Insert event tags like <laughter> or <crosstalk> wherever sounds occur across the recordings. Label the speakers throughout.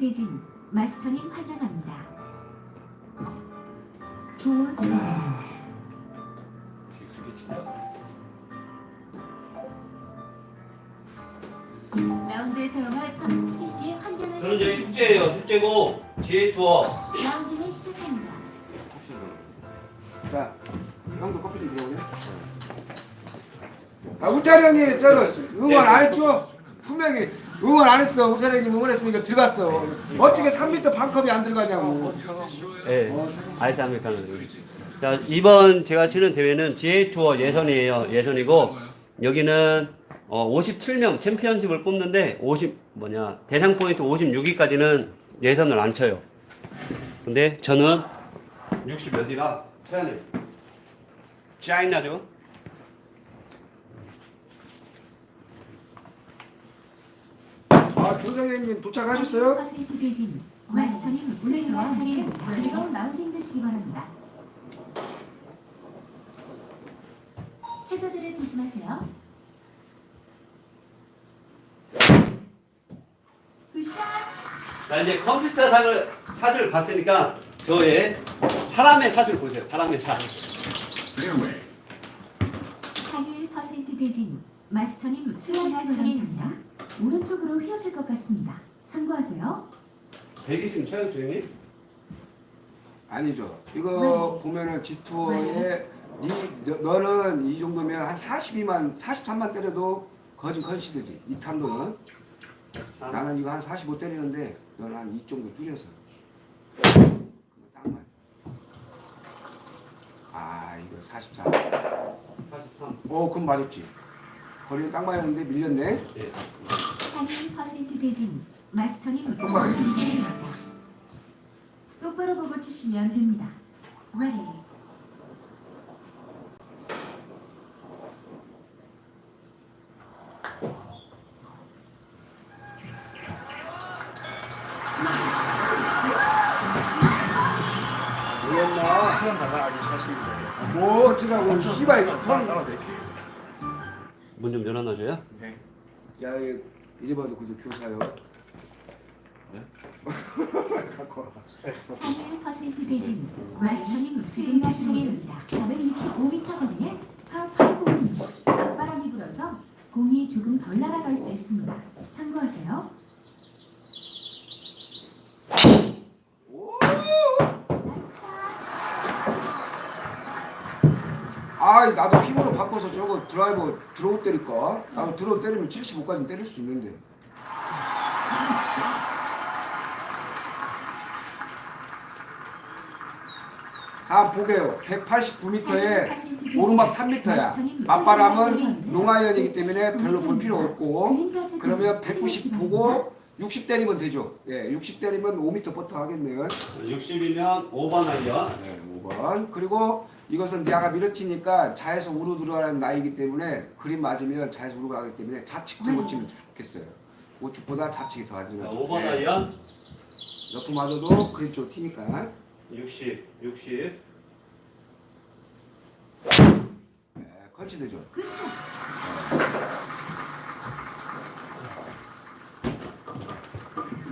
Speaker 1: 대진 마스터님 환영합니다.
Speaker 2: 좋은 라운드에 사용할 펀 CC의 환경을
Speaker 3: 저는 저희 숙제예요. 숙제고 지혜 투어.
Speaker 2: 라운드를 시작합니다.
Speaker 4: 자, 형도 커피 좀 들어오냐? 아, 우짜리 형님, 저거 응원 안 했죠? 분명히 응원 안 했어. 우짜리 형님 응원했으니까 들어갔어. 어떻게 3m 반컵이 안 들어가냐고.
Speaker 3: 네. 아이스 아메리카노. 자, 이번 제가 치는 대회는 지혜 투어 예선이에요. 예선이고 여기는 어, 57명 챔피언십을 뽑는데 50 뭐냐 대상 포인트 56위까지는 예선을 안 쳐요. 근데 저는 60 몇이라 돼요. 차이나죠?
Speaker 4: 아, 조장님 도착하셨어요?
Speaker 1: 100% 대진 마스터님
Speaker 2: 오늘
Speaker 1: 수행할
Speaker 2: 저와 함께
Speaker 1: 차례입니다.
Speaker 2: 즐거운 라운딩 되시기 바랍니다. 해저들을 조심하세요. 굿샷!
Speaker 3: 자 이제 컴퓨터 사를 사진을 봤으니까 저의 사람의 사진을 보세요. 사람의 사진.
Speaker 1: 31% 대진 마스터님 차례입니다.
Speaker 2: 오른쪽으로 휘어질 것 같습니다. 참고하세요.
Speaker 3: 120 쳐요, 조용히?
Speaker 4: 아니죠. 이거 보면은 G2에 니, 너, 너는 이 정도면 한 42만, 43만 때려도 거진 컨시드지. 이 탄도는. 나는 이거 한 45 때리는데 너는 한이 정도 뚫렸어. 그거 딱 맞아. 아, 이거 44.
Speaker 3: 43.
Speaker 4: 오, 그럼 맞았지. 거리는 딱 맞았는데 밀렸네.
Speaker 3: 예.
Speaker 1: 31% 대진 마스터님
Speaker 4: 똑바로
Speaker 1: 차례입니다.
Speaker 2: 똑바로 보고 치시면 됩니다. Ready.
Speaker 5: 사람 아주 사실인데.
Speaker 4: 뭐 어찌라고 씨발 이거
Speaker 3: 열어놔줘요.
Speaker 5: 네.
Speaker 4: 야, 이 리 봐도 그저 교사요.
Speaker 5: 네?
Speaker 4: 갖고 와.
Speaker 1: 31% 대진 마스터님 수행할
Speaker 2: 치시는
Speaker 1: 차례입니다.
Speaker 2: 465m 거리에 파8 공이 앞바람이 불어서 공이 조금 덜 날아갈 수 있습니다. 참고하세요.
Speaker 4: 오!
Speaker 2: 나이스 샷!
Speaker 4: 아, 나도 피부로 바꿔서 저거 드라이버 드로우 때릴까? 나도 드로우 때리면 75까지 때릴 수 있는데. 아, 보게요. 189m에 오르막 3m야. 맞바람은 농아연이기 때문에 별로 볼 필요 없고. 그러면 좀190 보고 60 때리면 되죠. 예, 60 때리면 5m 버터 하겠네요.
Speaker 3: 60이면 5번 아이야.
Speaker 4: 네, 5번. 그리고 이것은 내가 밀어치니까 자에서 우로 들어가는 나이기 때문에 그림 맞으면 자에서 우로 가기 때문에 좌측 들고 치면 좋겠어요. 우측보다 좌측이 더
Speaker 3: 자,
Speaker 4: 안전하죠.
Speaker 3: 5번
Speaker 4: 네.
Speaker 3: 아이야.
Speaker 4: 옆으로 맞아도 그림 쪽 튀니까.
Speaker 3: 60, 60.
Speaker 4: 네, 컨치 되죠.
Speaker 2: 굿샷!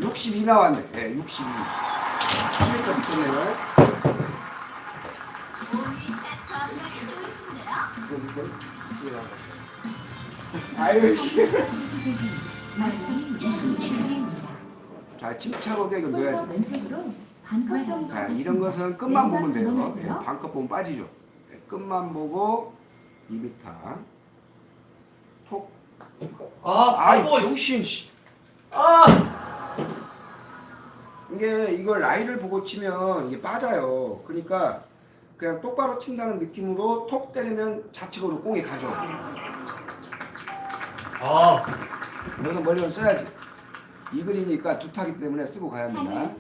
Speaker 4: 네. 62 나왔네. 네, 62. 3m 붙었네요. 아유. 자, 침착하게 이거
Speaker 2: 손과
Speaker 4: 넣어야지.
Speaker 2: 왼쪽으로 반컵 정도
Speaker 4: 자,
Speaker 2: 됐습니다.
Speaker 4: 이런 것은 끝만 보면 돼요. 네, 반컵 보면 빠지죠. 네, 끝만 보고 2m. 톡.
Speaker 3: 아,
Speaker 4: 아이,
Speaker 3: 아이고,
Speaker 4: 병신, 씨.
Speaker 3: 아!
Speaker 4: 이게 이걸 라인을 보고 치면 이게 빠져요. 그러니까 그냥 똑바로 친다는 느낌으로 톡 때리면 좌측으로 공이 가죠.
Speaker 3: 아,
Speaker 4: 그래서 머리를 써야지. 이 그리니까 두 타기 때문에 쓰고 가야 합니다.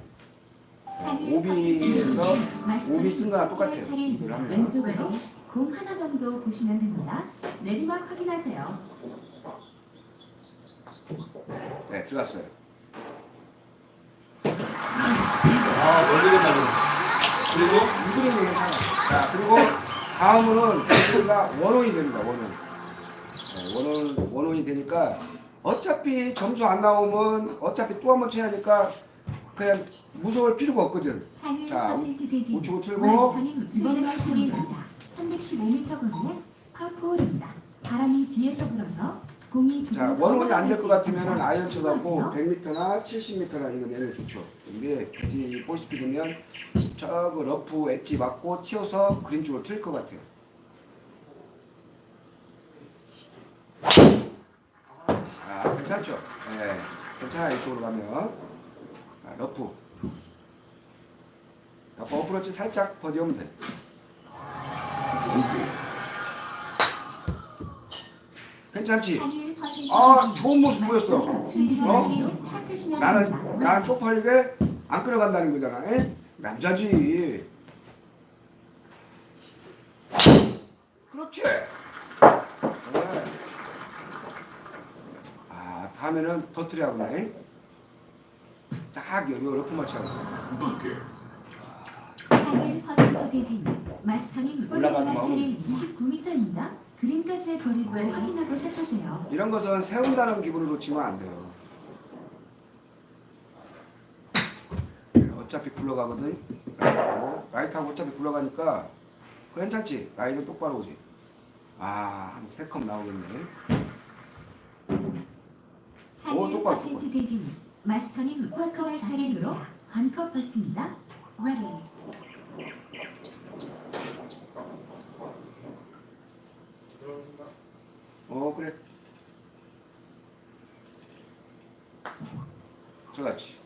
Speaker 4: 오비에서 오비 쓴 거랑 똑같아요. 이걸 하면.
Speaker 2: 왼쪽으로 공 하나 정도 보시면 됩니다. 내리막 확인하세요.
Speaker 4: 네, 들어갔어요.
Speaker 3: 아, 멀리게 달리네. 그리고
Speaker 4: 이 그림이 괜찮아. 자, 그리고 다음으로는 배트가 원원이 됩니다. 원원. 네, 원원 원원이 되니까 어차피 점수 안 나오면 어차피 또 한 번 쳐야 하니까 그냥 무서울 필요가 없거든. 자, 우측으로 틀고
Speaker 2: 이번에. 시간입니다. 315m 거리의 파포홀입니다. 바람이 뒤에서 불어서 공이 자더
Speaker 4: 원혼이 안 될 것 같으면
Speaker 2: 있습니다.
Speaker 4: 아이언 쳐갖고
Speaker 2: 참고하세요.
Speaker 4: 100m나 70m나 이거 내는 게 좋죠. 이게 굳이 보시피 되면 저그 러프 엣지 맞고 튀어서 그린 쪽으로 튈 것 같아요. 아 괜찮죠? 예, 괜찮아 이쪽으로 가면 자, 러프. 아까 어프로치 살짝 버디오면 돼. 괜찮지? 아 좋은 모습 보였어. 어? 나는. 나는 쪽팔리게 안 끌어간다는 거잖아. 에? 남자지. 그렇지. 그래. 아 다음에는 터트리하고네. 딱 여기 러프
Speaker 1: 퍼센트 대진 마스터님
Speaker 4: 올라가는 마음.
Speaker 1: 차례입니다.
Speaker 2: 29m입니다. 그린까지의 거리를 확인하고 샷하세요.
Speaker 4: 이런 것은 세운다는 기분으로 치면 안 돼요. 네, 어차피 굴러가거든. 라이트하고 라이트하고 어차피 굴러가니까 괜찮지. 라인은 똑바로 오지. 아, 한 세 컵 나오겠네. 오, 똑바로,
Speaker 1: 퍼센트 대진 마스터님
Speaker 2: 좌측으로
Speaker 1: 차례입니다.
Speaker 2: 반컵 받습니다. Ready.
Speaker 4: 어, 그래. 저같이.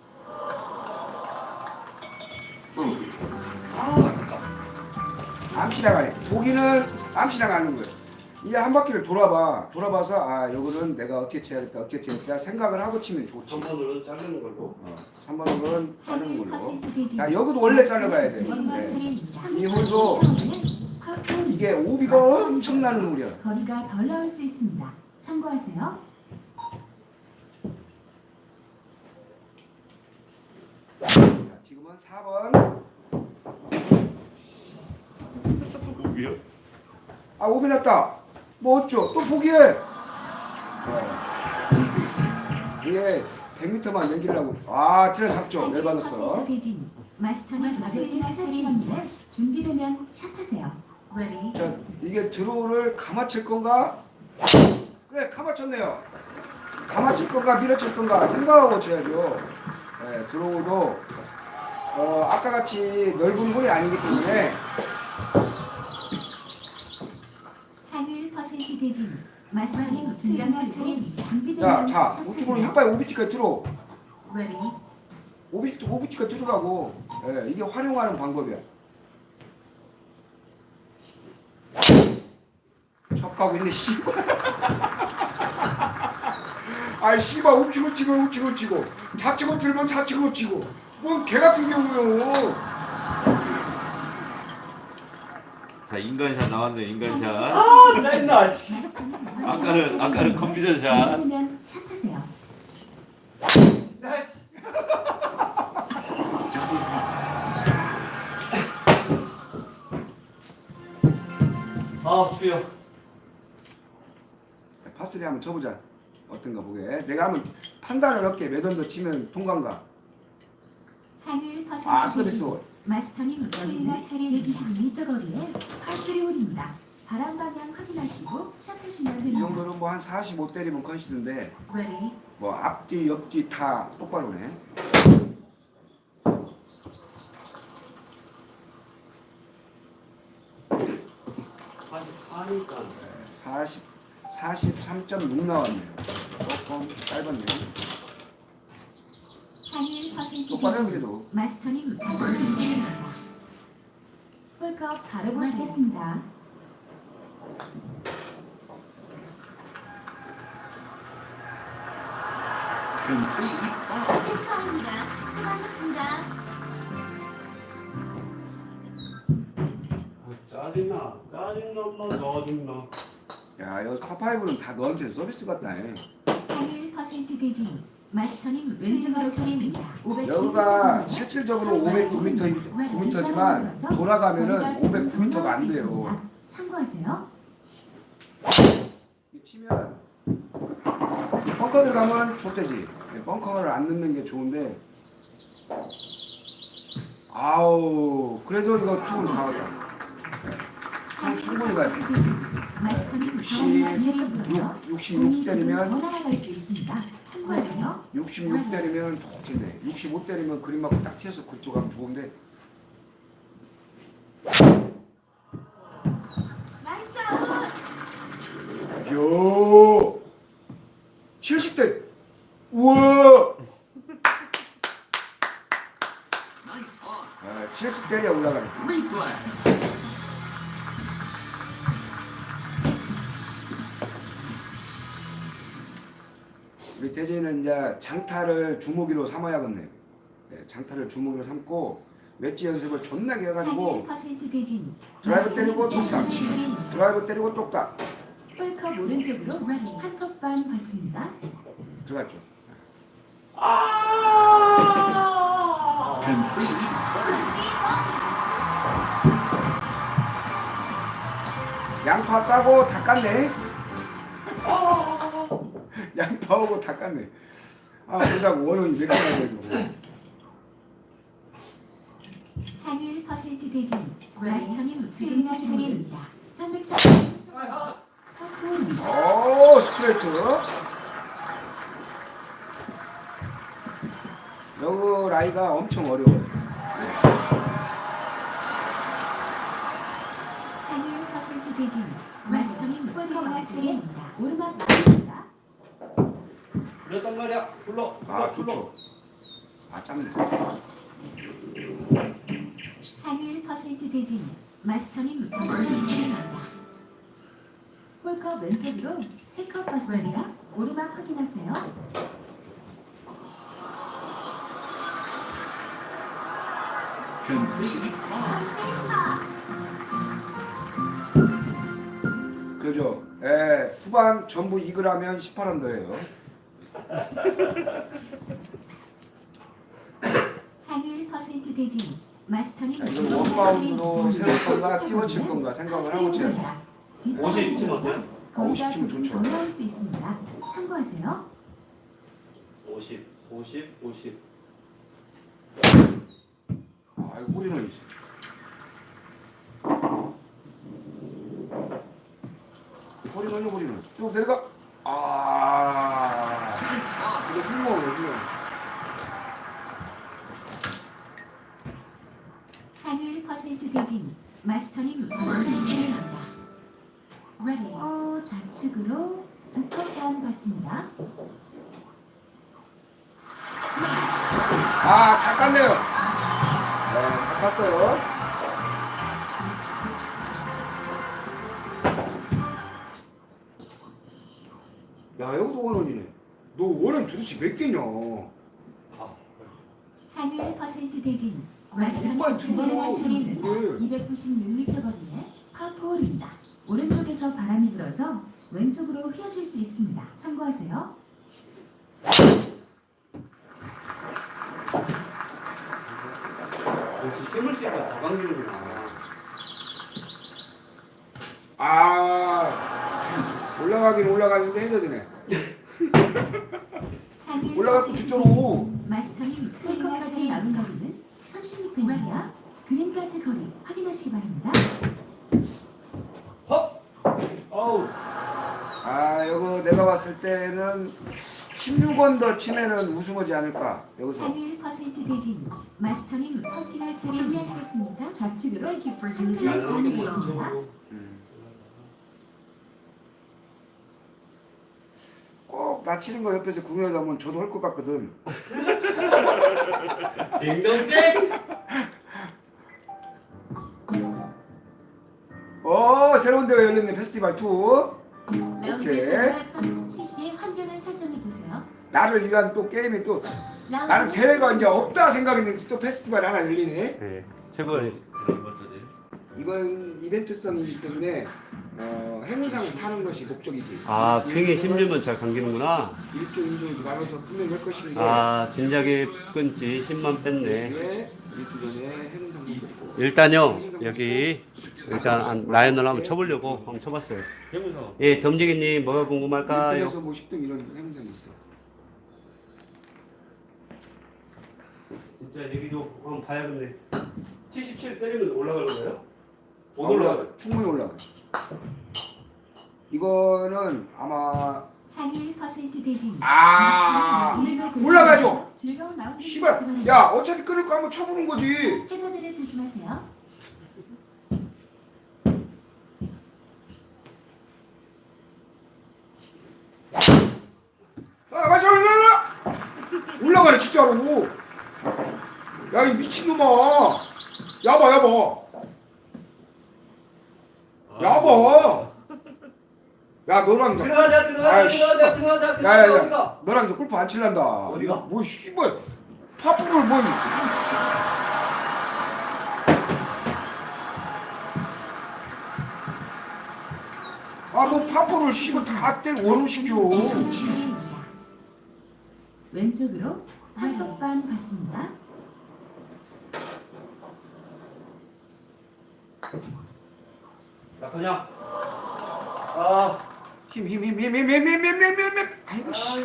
Speaker 4: 아, 아깝다. 암시 나가네. 보기는 암시 나가는 거예요. 이제 한 바퀴를 돌아봐. 돌아봐서 아, 요거는 내가 어떻게 쳐야겠다, 어떻게 쳐야겠다 생각을 하고 치면 좋지.
Speaker 3: 3번으로는 자르는 걸로.
Speaker 4: 어, 3번은 자르는 걸로. 자, 여기도 원래 잘라가야 돼. 네. 이 홀도 이게 오비가 엄청나는 홀이야.
Speaker 2: 거리가 덜 나올 수 있습니다. 참고하세요.
Speaker 4: 자, 지금은 4번.
Speaker 5: 여기요?
Speaker 4: 아, 오비 났다. 뭐 어쩌? 또 포기해. 어. 이게 100m만 넘기려고. 아, 열받았어.
Speaker 1: 퍼센트 대진 마스터님
Speaker 2: 가볍게
Speaker 1: 수비가 차례입니다.
Speaker 2: 스트레칭합니다. 준비되면 샷하세요. Ready.
Speaker 4: 자, 이게 드로우를 감아칠 건가? 그래, 감아쳤네요. 감아칠 건가, 밀어칠 건가 생각하고 쳐야죠. 네, 드로우도 어, 아까 같이 넓은 홀이 아니기 때문에
Speaker 1: 차례입니다.
Speaker 4: 자, 자, 우측으로 휘파이 오비티까 들어.
Speaker 2: Ready.
Speaker 4: 오비, 오비티까 들으라고. 예, 이게 활용하는 방법이야. 가고 있네, 씨발. <laughs> 아이, 씨발, 우측으로 치고, 우측으로 치고. 좌측으로 들면 좌측으로 치고. 뭔 개 같은 경우요.
Speaker 5: 자 인간샷 나왔네 인간샷.
Speaker 3: 아, 짜증나. 씨.
Speaker 5: 아까는 아까는 컴퓨터 샷.
Speaker 2: 준비되면 샷하세요.
Speaker 3: 아, 주여.
Speaker 4: 파스리 한번 쳐보자. 어떤가 보게. 내가 한번 판단을 할게. 몇 원더 치면 통과인가.
Speaker 1: 상위 퍼센트
Speaker 4: 아, 서비스 홀.
Speaker 1: 마스터님 수비가 차례입니다.
Speaker 2: 122m 거리에 파스리홀입니다. 바람 방향 확인하시고 샷하시면
Speaker 4: 이
Speaker 2: 됩니다.
Speaker 4: 정도는 뭐 한 45 때리면
Speaker 2: Ready.
Speaker 4: 뭐 앞뒤, 옆뒤 다 똑바로네.
Speaker 3: 하니까.
Speaker 4: 40, 43.6 나왔네요. 조금 짧았네요. 똑바로 그래도.
Speaker 1: 마스터님 수비가 차례입니다.
Speaker 2: 홀컵 바로 보시겠습니다. 센터입니다. 수고하셨습니다.
Speaker 3: 아, 짜증나. 짜증나, 엄마, 짜증나.
Speaker 4: 야, 여기 카파이브는 다 너한테 서비스 같다. 해.
Speaker 1: 상위 퍼센트 대진 마스터님
Speaker 2: 왼쪽으로. 500
Speaker 4: 여기가 실질적으로 509m, 9m지만 돌아가면은 509m가 안 돼요.
Speaker 2: 참고하세요.
Speaker 4: 이 치면 벙커 들어가면 좋대지. 벙커를 안 넣는 게 좋은데 아우 그래도 이거 투 나갔다. 충분히 가요.
Speaker 1: 퍼 센트 대진 마스터님
Speaker 4: 역시
Speaker 1: 바람이
Speaker 2: 뒤에서
Speaker 1: 차례입니다.
Speaker 2: 불어서
Speaker 4: 66
Speaker 2: 공이 조금 더
Speaker 4: 때리면
Speaker 2: 날아갈 수 있습니다. 참고하세요.
Speaker 4: 66 때리면 더 좋네. 65 때리면 그림 맞고 딱 튀어서 그쪽 가면 좋은데. 대진은 이제 장타를 주무기로 삼아야겠네 네, 장타를 주무기로 삼고 웨지 연습을 존나게 해가지고
Speaker 1: 31% 대진.
Speaker 4: 드라이브 때리고 똑딱.
Speaker 1: 차례입니다.
Speaker 4: 드라이브 때리고 똑딱.
Speaker 2: 홀컵 오른쪽으로 한컵반 받습니다.
Speaker 4: 들어갔죠? 양파 까고 다 깠네. <laughs> 양파하고 다 깠네. 아, 그러자고 원은 몇 개나 되고.
Speaker 1: 상위 1% 대진 마스터님
Speaker 2: 지금
Speaker 1: 수리가
Speaker 2: 치시는
Speaker 1: 차례입니다.
Speaker 2: 분입니다. 340. 컵
Speaker 4: 오, 스트레이트. 여기 라이가 엄청 어려워요.
Speaker 1: 상위 1% 대진 마스터님
Speaker 2: 홀컵
Speaker 1: 수리가
Speaker 2: 안쪽에
Speaker 1: 차례입니다.
Speaker 2: 오르막
Speaker 3: 불렀단 말이야. 불러.
Speaker 4: 아, 좋죠. 아, 짱네.
Speaker 1: 상위 1% 대진 마스터님.
Speaker 2: 홀컵 왼쪽으로 세컵 받습니다. 오르막 확인하세요.
Speaker 4: 그죠. 예, 후반 전부 이글하면 18언더예요.
Speaker 1: 상위 1% 대진 마스터님
Speaker 4: 자, 이거 원바운드로 세울 건가 띄워칠 건가 생각을 하고 쳐야 돼.
Speaker 3: 50쯤 어때요?
Speaker 2: 거리가
Speaker 4: 50쯤
Speaker 2: 조금
Speaker 4: 좋죠.
Speaker 2: 더 나올 수 있습니다. 참고하세요.
Speaker 3: 50, 50, 50.
Speaker 4: 아, 이거 뿌리는 있어. 뿌리는 뿌리는 쭉 내려가. 아, 이거 훌륭해, 훌륭해.
Speaker 1: 상위 1% 대진 마스터님 차례입니다.
Speaker 2: 어, 좌측으로 두 컵 반 받습니다.
Speaker 4: 아, 다 깠네요. 네, 다 깠어요. 너 원은 도대체 몇 개냐?
Speaker 1: 상위 1% 대진
Speaker 4: 번째
Speaker 1: 차례입니다.
Speaker 4: 이게
Speaker 2: 296m 거리에 파포홀입니다. 오른쪽에서 바람이 불어서 왼쪽으로 휘어질 수 있습니다. 참고하세요.
Speaker 3: 역시 쓰니까 더 당기는구나.
Speaker 4: 아 올라가긴 올라가는데 헤더지네. <laughs> 올라갔어
Speaker 1: 1%
Speaker 4: 뒤쪽으로.
Speaker 1: 대진 마스터님
Speaker 2: 홀컵까지 남은. 거리는 30m입니다. 그린까지 거리 확인하시기 바랍니다.
Speaker 3: 헉! 어우.
Speaker 4: 아 이거 내가 봤을 때는 16원 더 치면은 우승하지 않을까 여기서.
Speaker 1: 상위 1% 대진 마스터님 커팅할 차례입니다.
Speaker 2: 준비하시겠습니까? 좌측으로
Speaker 3: 야,
Speaker 2: 항상
Speaker 3: 이렇게
Speaker 2: 걸으겠습니 다.
Speaker 4: 치는 거 옆에서 구경하다 보면 저도 할 것 같거든.
Speaker 3: 딩동댕!
Speaker 4: 어 새로운 대회 열렸네 페스티벌 2.
Speaker 2: 라운드에서 CC 환경을 설정해 주세요.
Speaker 4: 나를 위한 또 게임이 또 나는
Speaker 2: 라운드
Speaker 4: 대회가 이제 없다 생각했는데 또 페스티벌 하나 열리네.
Speaker 3: 네, 최고의
Speaker 4: 이건 이벤트성이기 때문에 어, 행운상을 타는 것이 목적이지.
Speaker 3: 아, 빙이 16면 잘 감기는구나.
Speaker 4: 1조 2조 나눠서 분명할 것인데
Speaker 3: 아, 진작에 끊지 10만 뺐네.
Speaker 4: 이게 일주 전에 행운상
Speaker 3: 일단요, 여기 일단 안- 라이언을 한번 쳐보려고 한번 쳐봤어요.
Speaker 5: 해문서.
Speaker 3: 예, 덤지기님 뭐가 궁금할까요?
Speaker 4: 1등에서 뭐 10등 이런 행운상이 있어.
Speaker 3: 진짜 여기도 한번 봐야겠네. 77 때리면 올라가는 거예요? 못
Speaker 4: 아,
Speaker 3: 올라가.
Speaker 4: 충분히 올라가. 이거는 아마
Speaker 1: 상위 1% 대진.
Speaker 4: 아 올라가죠.
Speaker 2: 즐거운 마음
Speaker 4: 씨발 야 어차피 끊을 거 한번 쳐보는 거지.
Speaker 2: 해저들을 조심하세요.
Speaker 4: 아 맞아 올라가 올라가네 진짜로. 야 이 미친놈아. 야봐 야봐. 야봐. 야 너랑 나-
Speaker 3: 들어가자 들어가자
Speaker 4: 아이씨.
Speaker 3: 들어가자 들어가자 들어가자
Speaker 4: 야야야
Speaker 3: 어디가?
Speaker 4: 너랑 저 골프 안 칠란다.
Speaker 3: 어디가?
Speaker 4: 뭐 씨발 파프를 뭐. 아뭐 파프를 씨발 다때 원우 시켜.
Speaker 2: 왼쪽으로 한컵반 받습니다.
Speaker 3: 그냥
Speaker 4: 아힘힘 힘 힘 힘 힘 힘 힘 힘 힘. 아이고 씨.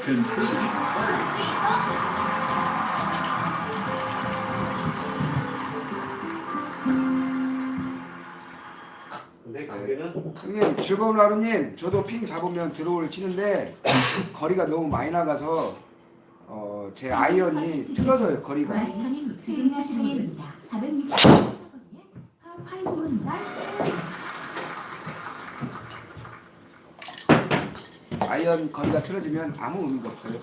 Speaker 3: 근데 거기는
Speaker 4: 형님 즐거운 하루님 저도 핑 잡으면 드로우를 치는데 거리가 너무 많이 나가서 어, 제 아이언이 틀어져요 거리가
Speaker 1: 마스터님 차례입니다.
Speaker 2: 분입니다. 460 파5는 나이스.
Speaker 4: 아이언 거리가 틀어지면 아무 의미가 없어요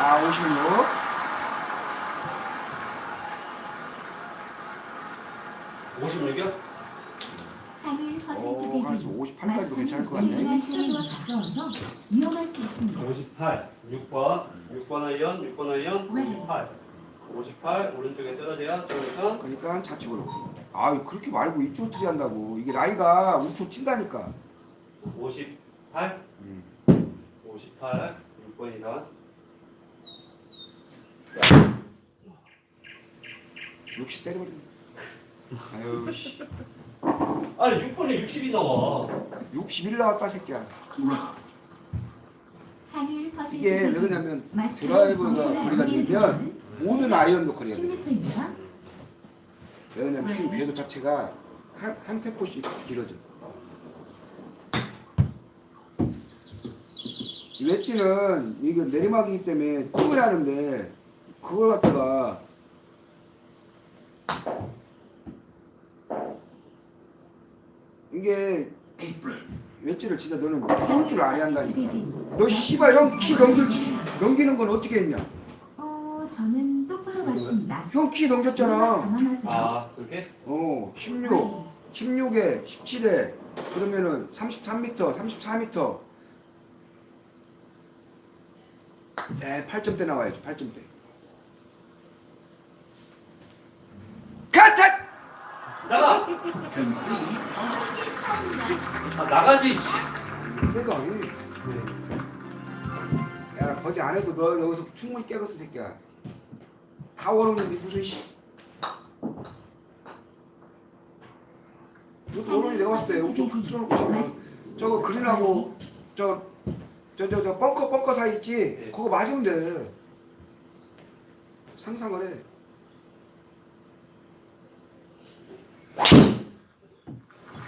Speaker 4: 아 56.
Speaker 3: 56이요?
Speaker 1: 상위 1%
Speaker 4: 오, 한
Speaker 1: 대진.
Speaker 4: 58까지도 괜찮을 것 같네.
Speaker 1: 수행하
Speaker 2: 해저드와
Speaker 1: 차례입니다.
Speaker 2: 가까워서 위험할 수 있습니다.
Speaker 3: 58 6번 6번 아이언 6번 아이언
Speaker 2: Ready.
Speaker 3: 58 58 오른쪽에 떨어져야 좋으니까
Speaker 4: 그러니까 좌측으로 아 그렇게 말고 이쪽으로 한다고 이게 라이가 우측 튄다니까
Speaker 3: 58
Speaker 4: 음.
Speaker 3: 58 6번이다
Speaker 4: 60 때려버려 아유 씨
Speaker 3: 아니 6번에 60이 나와
Speaker 4: 61 나왔다 새끼야
Speaker 1: 상위 1%
Speaker 4: 이게 왜
Speaker 1: 대진.
Speaker 4: 그러냐면
Speaker 1: 마스터님
Speaker 4: 드라이브가 거리가 길면 모든 아이언도 거리가 길어
Speaker 2: 10m입니다.
Speaker 4: 왜냐면 핀 궤도 자체가 한, 한 템포씩 길어져. 웨지는 이게 내리막이기 때문에 뜸을 하는데 그걸 갖다가 이게 웨지를 진짜 너는 무서울 줄 알아야 한다니까.
Speaker 1: 대진.
Speaker 4: 너 씨발 형키 넘길 넘기는 건 어떻게 했냐?
Speaker 2: 어, 저는 똑바로 봤습니다.
Speaker 4: 형 키 넘겼잖아.
Speaker 2: 감안하세요.
Speaker 3: 아 그렇게?
Speaker 4: 어, 16. 16에 17에 그러면은 33m, 34m. 에, 8점대 나와야지. 8점대. 카타!
Speaker 3: 나가! 아 나가지 씨.
Speaker 4: 세다. 야, 거기 안 해도 너 여기서 충분히 깨겠어, 새끼야. 다 원하는데 무슨 씨. 이것도 원원이 내가 봤을 때 우측 확 틀어놓고 저거 그린하고 저 저 저 저 벙커 벙커 사이 있지?
Speaker 3: 네.
Speaker 4: 그거 맞으면 돼. 상상을 해.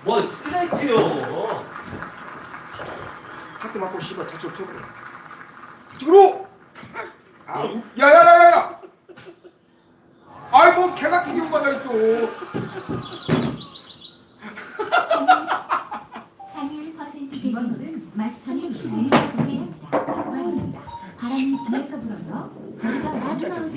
Speaker 3: 뭐 스트라이크요
Speaker 4: 카트 맞고 씨발 자체로 펴버려. 자체로! 아, 우- 야 야 야 야 야! 아이 뭐 개 같은 경우가 다 있어.
Speaker 1: 상위 1% 대진.
Speaker 2: 이번호는
Speaker 1: 차례입니다.
Speaker 2: 파5입니다. 바람이 불어서 거리가 많이 나올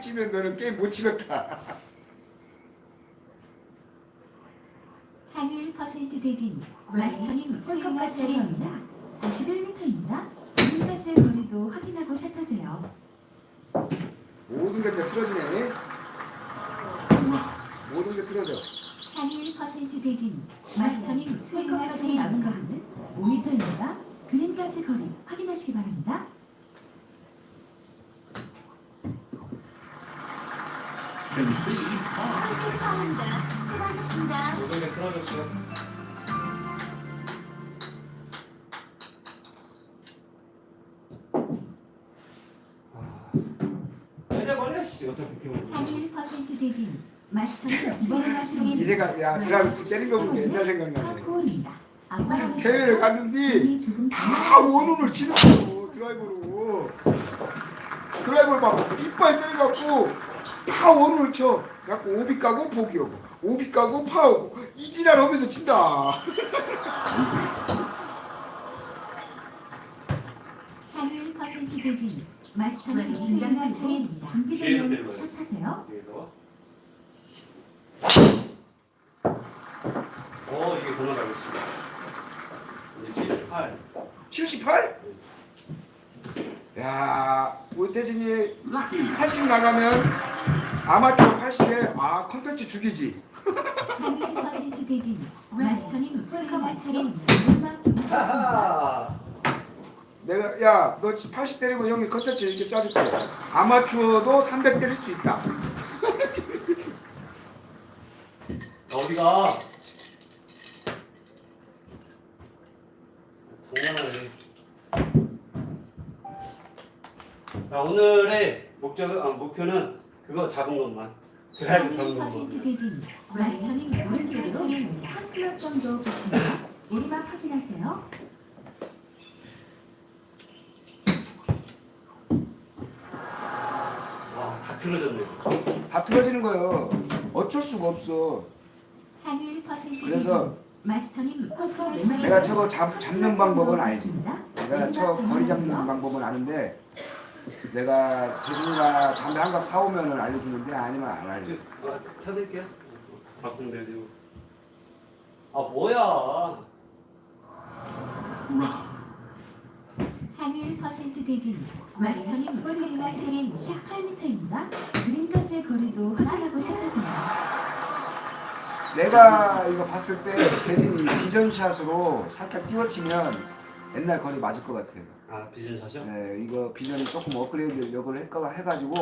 Speaker 4: 치면 너는 게임 못 치겠다.
Speaker 1: 상위 1% 대진. 마스터님 수행하
Speaker 2: 홀컵과
Speaker 1: 자리입니다.
Speaker 2: 41m입니다. 지금까지의 거리도 확인하고 시작하세요.
Speaker 4: 모든 게 다 틀어지네. 모든 게 틀어져.
Speaker 1: 41% 대진. 마스터님 수행과
Speaker 2: 홀컵까지 남은 거리는 5m입니다. 그린까지 거리 확인하시기 바랍니다. Can see. 파운드 수고하셨습니다.
Speaker 3: 모든 게 틀어졌어.
Speaker 1: 이
Speaker 4: 생각 야 드라이브 때린 거 보니까 옛날 생각나네. 대회를 갔는데 다 원혼을 치는 거 드라이버로. 드라이버를 막 이빨 때려갖고 다 원혼을 쳐. 갖고 오비 까고 보기 오고 오비 까고 파 오고 이 지랄 하면서 친다.
Speaker 1: 상위 1% 대진 마스터는
Speaker 2: 긴장
Speaker 1: 수행할
Speaker 2: 풀고
Speaker 1: 차례입니다.
Speaker 2: 준비되면 샷하세요.
Speaker 3: 그래서 어 이게 번호가 알고 있어. 이제 78.
Speaker 4: 78? 야 우리 태진이 80 나가면 아마추어 80에 아 컨텐츠 죽이지
Speaker 1: 상위 1% 대진 마스터님 수행할 차례입니다.
Speaker 2: 음악 경사습니다.
Speaker 3: 하하.
Speaker 4: 내가 야 너 80 때리고 형이 컨텐츠 이렇게 짜줄게 아마추어도 300 때릴 수 있다 <laughs>
Speaker 3: 어디가? 장난하네. 자 오늘의 목적 아, 목표는 그거 잡은 것만 드라이브 잡은
Speaker 1: 1%
Speaker 3: 것만.
Speaker 1: 대진 마스터님 오른쪽으로.
Speaker 2: 한 클럽 정도 붙습니다. 오르막 확인하세요.
Speaker 3: 와다 틀어졌네.
Speaker 4: 다 틀어지는 거예요 어쩔 수가 없어
Speaker 1: 상위 1%
Speaker 4: 그래서
Speaker 1: 마스터님
Speaker 4: 내가 저거 잡, 잡는 방법은 알지. 내가 저 거리 잡는 방법은 아는데 내가 대준이가 담배 한각 사오면은 알려주는데 아니면 안 알려
Speaker 3: 아, 찾을게요. 바꾼데 지금. 아 뭐야?
Speaker 1: 상위 1% 대진 마스터님 수행할 차례입니다.
Speaker 2: 18m입니다. 그린까지의 거리도 확인하고 샷하세요.
Speaker 4: 내가 이거 봤을 때 대진이 비전샷으로 살짝 띄워치면 옛날 거리 맞을 것 같아요
Speaker 3: 아 비전샷이요?
Speaker 4: 네, 이거 비전이 조금 업그레이드 역을 했가 해가지고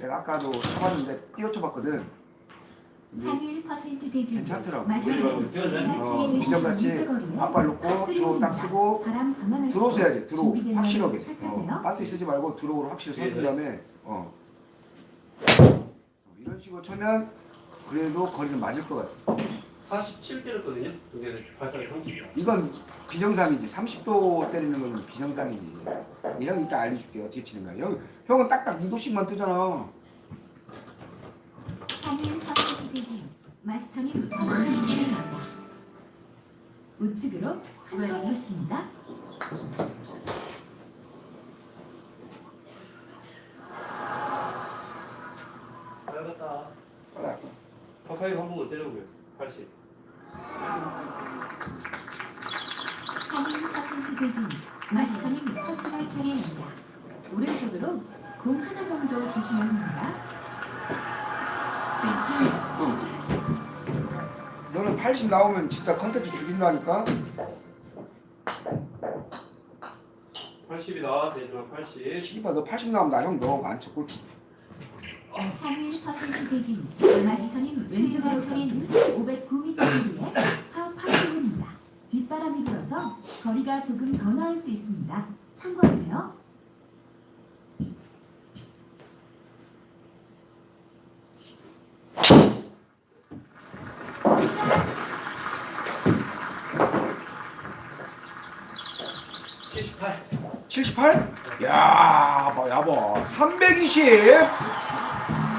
Speaker 4: 내가 아까도 쳐봤는데 띄워쳐봤거든 이제
Speaker 1: 상위 1% 대진
Speaker 4: 괜찮더라고.
Speaker 3: 어.
Speaker 4: 비전같이 앞발 놓고 드로우 딱 쓰고
Speaker 2: 바람
Speaker 4: 드로우 써야지 드로우 확실하게
Speaker 2: 샷하세요.
Speaker 4: 어, 쓰지 말고 드로우로 확실히 써준
Speaker 3: 예,
Speaker 4: 다음에 어. 어, 이런 식으로 쳐면 그래도 거리는 맞을 것 같아
Speaker 3: 47 때렸거든요. 근데 발사가 30.
Speaker 4: 이건 비정상이지 30도 때리는 건 비정상이지 형 이따 알려줄게 어떻게 치는 거야 형, 형은 딱딱 2도씩만 뜨잖아
Speaker 1: 상위 1% 대진 마스터님
Speaker 2: 우측으로.
Speaker 3: 잘갔다.
Speaker 4: 빨리
Speaker 3: 가까이 한 번만 때려보세요. 80.
Speaker 1: 상위 1% 대진 마스터님 홀컵할 차례입니다.
Speaker 2: 오른쪽으로 공 하나 정도 보시면 됩니다.
Speaker 4: 너는 80 나오면 진짜 컨텐츠 죽인다니까
Speaker 3: 80이다. 대지만 80.
Speaker 4: 씨발 너80 나오면 나 형 너안 쳤고
Speaker 1: 상위 1% 대진 마스터님
Speaker 2: 왼쪽으로
Speaker 1: 차례입니다.
Speaker 2: 509m 거리에 파8호입니다 뒷바람이 불어서 거리가 조금 더 나올 수 있습니다.
Speaker 3: 참고하세요.78.
Speaker 4: 78? 야, 봐, 야, 봐. 320.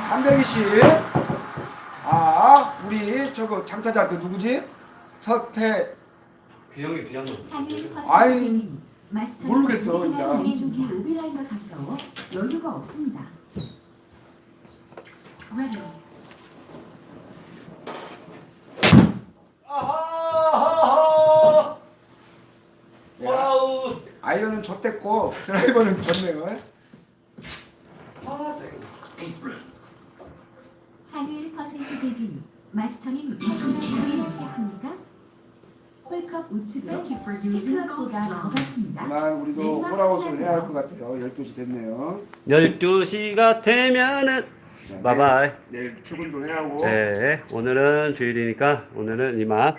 Speaker 4: 320. 아, 우리 저거 장타자 그 누구지? 서태.
Speaker 1: 상위 1%
Speaker 4: 아이, 모르겠어, 진짜.
Speaker 2: 오비라인과 가까워 여유가 없습니다. Ready.
Speaker 3: 아하하하.
Speaker 4: 야,
Speaker 3: 와우.
Speaker 4: 아이언은 졌댔고 드라이버는 졌네요. 그만 우리도 홀아웃을 해야 할. 것 같아요. 12시 됐네요.
Speaker 3: 12시가 되면은
Speaker 4: 자,
Speaker 3: 바이바이.
Speaker 4: 내일, 내일 출근도 해야 하고.
Speaker 3: 네, 오늘은 주일이니까 오늘은 이만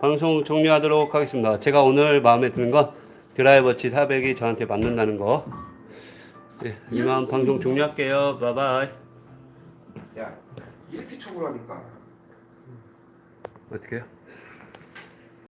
Speaker 3: 방송 종료하도록 하겠습니다. 제가 오늘 마음에 드는 건 드라이버치 400이 저한테 맞는다는 거. 네, 이만 방송 종료할게요. 바이바이.
Speaker 4: 야, 이렇게 쳐보라니까.
Speaker 3: 어떻게요?